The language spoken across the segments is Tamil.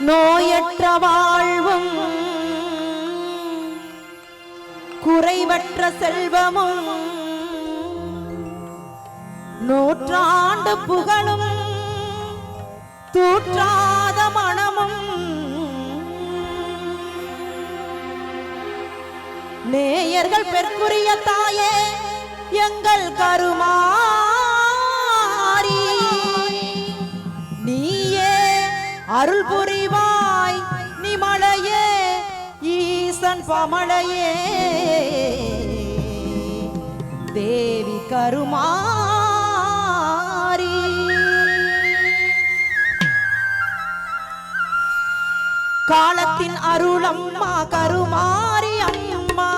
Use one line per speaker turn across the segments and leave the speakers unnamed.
நோயற்ற வாழ்வும் குறைவற்ற செல்வமும் நூற்றாண்டு புகழும் தூற்றாத மனமும் நேயர்கள் பெருக்குரிய தாயே எங்கள் கருமா சிவன் பமழையே. தேவி கருமாரி காலத்தின் அருளம்மா கருமாரி அம்மா.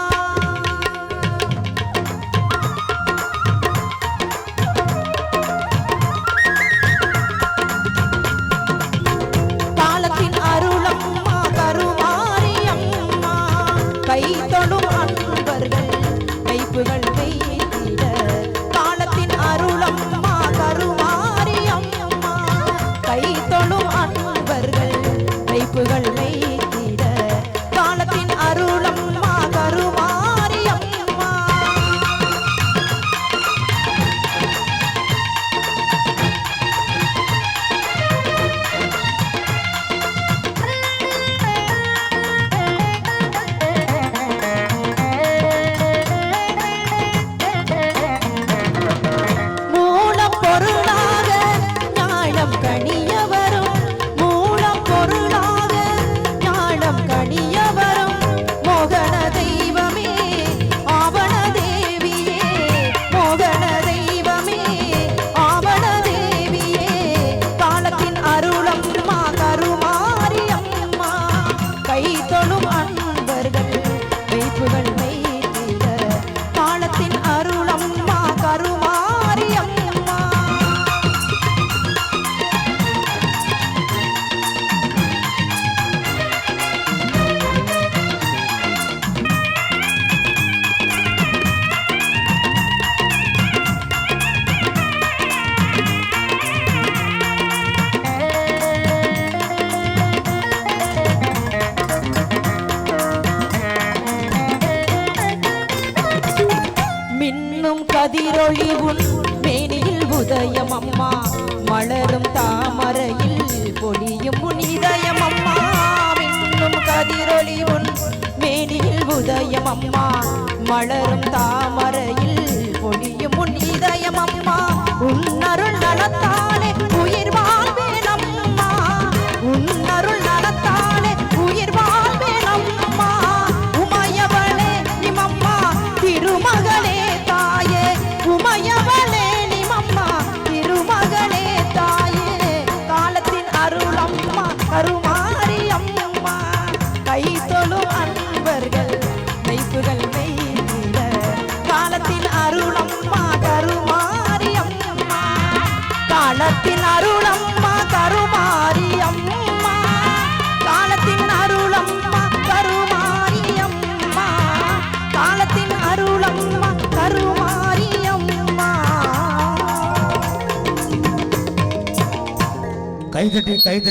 கதிரொளி உன் மேனியில் உதயம் அம்மா. மலரும் தாமரையில் பொழியும் உன் இதயம் அம்மா. இன்னும் கதிரொளி உன் மேனியில் உதயம் அம்மா. மலரும் தாமரையில் பொழியும் உன் அம்மா. Yeah,
கைதட்டி கைதட்டி